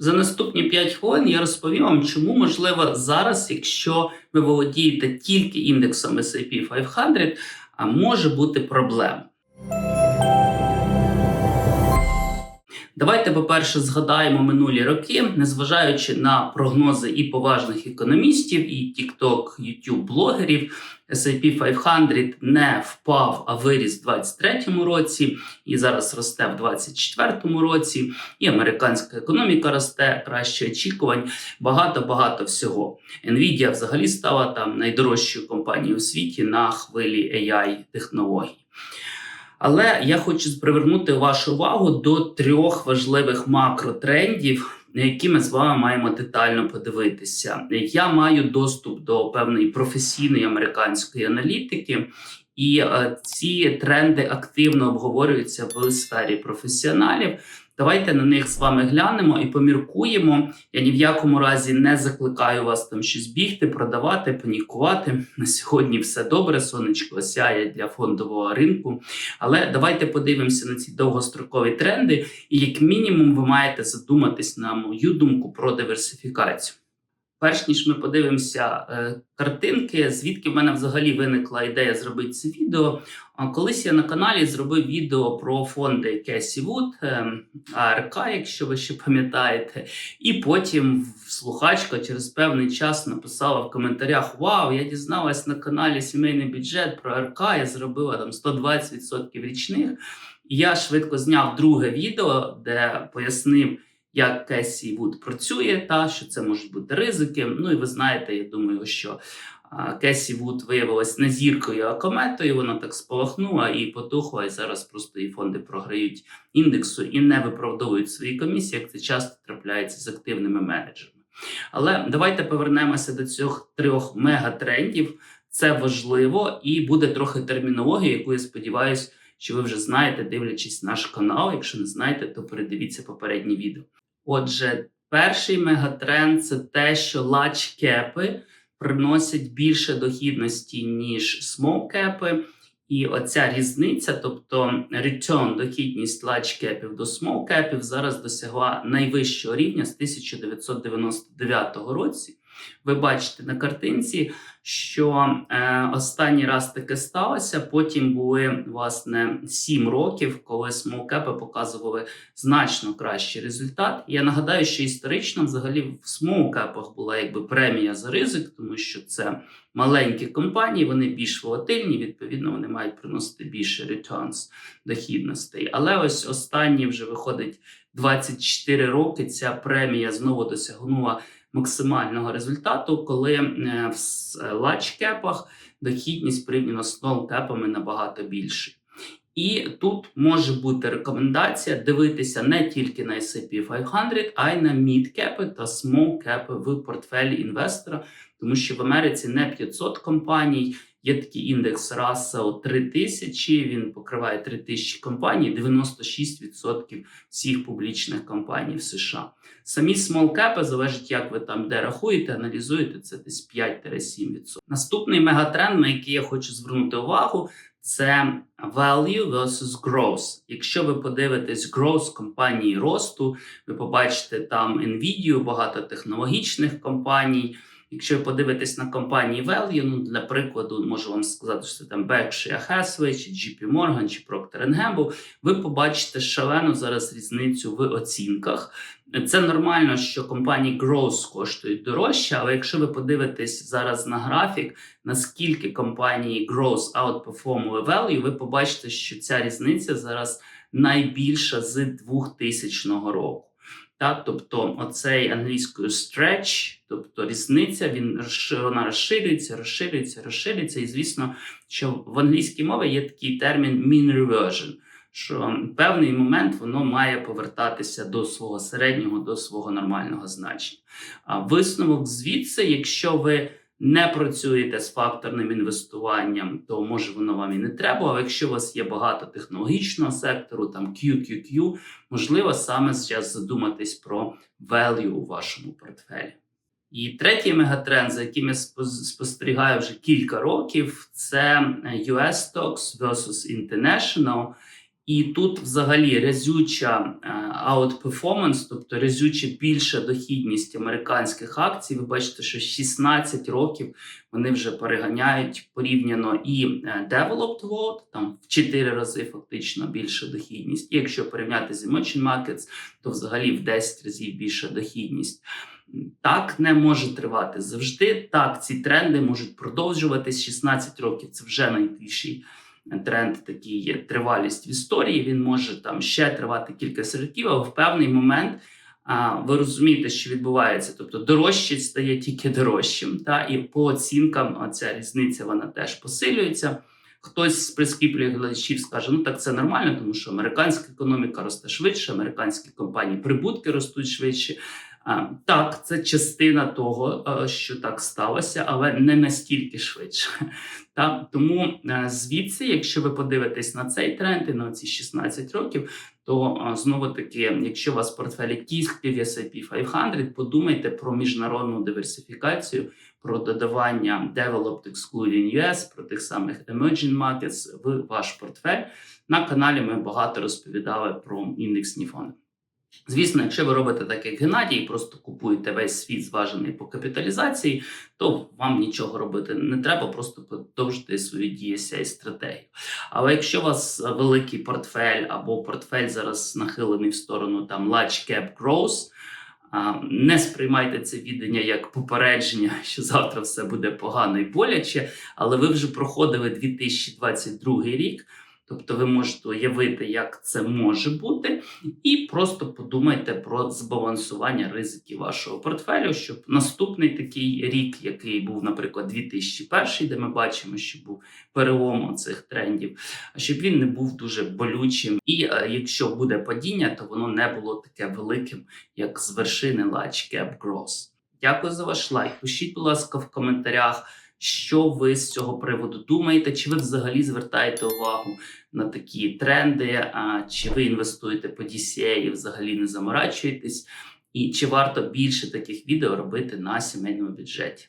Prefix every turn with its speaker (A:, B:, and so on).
A: За наступні 5 хвилин я розповім вам, чому можливо зараз, якщо ви володієте тільки індексом S&P 500, а може бути проблема. Давайте, по-перше, згадаємо минулі роки, незважаючи на прогнози і поважних економістів, і TikTok, YouTube блогерів, S&P 500 не впав, а виріс в 2023 році, і зараз росте в 2024 році. І американська економіка росте, краще очікувань, багато-багато всього. Nvidia взагалі стала там найдорожчою компанією у світі на хвилі AI технологій. Але я хочу привернути вашу увагу до трьох важливих макротрендів, на які ми з вами маємо детально подивитися. Я маю доступ до певної професійної американської аналітики, і е, ці тренди активно обговорюються в сфері професіоналів. Давайте на них з вами глянемо і поміркуємо. Я ні в якому разі не закликаю вас там щось бігти, продавати, панікувати. На сьогодні все добре, сонечко сяє для фондового ринку. Але давайте подивимося на ці довгострокові тренди, і як мінімум ви маєте задуматись на мою думку про диверсифікацію. Перш ніж ми подивимося е, картинки, звідки в мене взагалі виникла ідея зробити це відео. Колись я на каналі зробив відео про фонди Кесі Вуд, е, АРК, якщо ви ще пам'ятаєте, і потім слухачка через певний час написала в коментарях: Вау, я дізналась на каналі Сімейний бюджет про АРК, я зробила там 120% річних. І я швидко зняв друге відео, де пояснив як Кесі Вуд працює, та що це можуть бути ризики. Ну і ви знаєте, я думаю, що Кесі Вуд виявилась не зіркою, а кометою. Вона так спалахнула і потухла. І зараз просто і фонди програють індексу і не виправдовують свої комісії, як це часто трапляється з активними менеджерами. Але давайте повернемося до цих трьох мегатрендів. Це важливо і буде трохи термінології, яку я сподіваюся, що ви вже знаєте, дивлячись наш канал. Якщо не знаєте, то передивіться попередні відео. Отже, перший мегатренд це те, що лачкепи приносять більше дохідності, ніж смолкепи. І оця різниця, тобто return, дохідність лачкепів до смолкепів, зараз досягла найвищого рівня з 1999 році. Ви бачите на картинці, що е, останній раз таке сталося. Потім були власне 7 років, коли смолкепи показували значно кращий результат. Я нагадаю, що історично взагалі в смолкепах була якби премія за ризик, тому що це маленькі компанії, вони більш волатильні, відповідно, вони мають приносити більше returns дохідностей. Але ось останні вже виходить 24 роки. Ця премія знову досягнула максимального результату, коли в в лачкепах дохідність порівняно з ноу-кепами набагато більше. І тут може бути рекомендація дивитися не тільки на S&P 500, а й на мідкепи та смолкепи в портфелі інвестора, тому що в Америці не 500 компаній. Є такий індекс Russell 3000, він покриває 3000 компаній, 96% всіх публічних компаній в США. Самі смолкепи, залежить, як ви там де рахуєте, аналізуєте, це десь 5-7%. Наступний мегатренд, на який я хочу звернути увагу, це value versus growth. Якщо ви подивитесь growth компанії росту, ви побачите там Nvidia, багато технологічних компаній. Якщо ви подивитесь на компанії Value, ну для прикладу, можу вам сказати, що це там Berkshire Hathaway, чи JP Morgan, чи Procter Gamble, ви побачите шалену зараз різницю в оцінках. Це нормально, що компанії Growth коштують дорожче, але якщо ви подивитесь зараз на графік, наскільки компанії Growth outperformили Value, ви побачите, що ця різниця зараз найбільша з 2000 року. Так, тобто оцей англійською stretch, тобто різниця, він вона розширюється, розширюється, розширюється. І звісно, що в англійській мові є такий термін mean reversion, що певний момент воно має повертатися до свого середнього, до свого нормального значення. А висновок звідси, якщо ви не працюєте з факторним інвестуванням, то може воно вам і не треба. Але якщо у вас є багато технологічного сектору, там QQQ, можливо саме зараз задуматись про value у вашому портфелі. І третій мегатренд, за яким я спостерігаю вже кілька років, це US Stocks versus International. І тут взагалі резюча е, outperformance, тобто резюча більша дохідність американських акцій. Ви бачите, що 16 років вони вже переганяють порівняно і е, developed world, там в 4 рази фактично більша дохідність. І якщо порівняти з emerging markets, то взагалі в 10 разів більша дохідність. Так не може тривати завжди. Так, ці тренди можуть продовжуватись 16 років. Це вже найбільший тренд, такий є тривалість в історії. Він може там ще тривати кілька років, але в певний момент. А ви розумієте, що відбувається, тобто дорожче стає тільки дорожчим. Та і по оцінкам ця різниця вона теж посилюється. Хтось з прискіпливих глядачів скаже: ну так це нормально, тому що американська економіка росте швидше, американські компанії прибутки ростуть швидше. Так, це частина того, е, що так сталося, але не настільки швидше. Та тому е, звідси, якщо ви подивитесь на цей тренд і на ці 16 років, то е, знову таки, якщо у вас в портфелі кісків S&P 500, подумайте про міжнародну диверсифікацію, про додавання Developed Excluding US, про тих самих Emerging Markets в ваш портфель. На каналі ми багато розповідали про індексні фонди. Звісно, якщо ви робите так, як Геннадій, і просто купуєте весь світ зважений по капіталізації, то вам нічого робити не треба, просто продовжити свою DSI стратегію. Але якщо у вас великий портфель або портфель зараз нахилений в сторону там large cap growth, не сприймайте це відання як попередження, що завтра все буде погано і боляче, але ви вже проходили 2022 рік. Тобто ви можете уявити, як це може бути, і просто подумайте про збалансування ризиків вашого портфелю, щоб наступний такий рік, який був, наприклад, 2001, де ми бачимо, що був перелом цих трендів, щоб він не був дуже болючим. І е, якщо буде падіння, то воно не було таке великим, як з вершини Large Cap Growth. Дякую за ваш лайк. Пишіть, будь ласка, в коментарях. Що ви з цього приводу думаєте? Чи ви взагалі звертаєте увагу на такі тренди? А чи ви інвестуєте по DCA і взагалі не заморачуєтесь? І чи варто більше таких відео робити на сімейному бюджеті?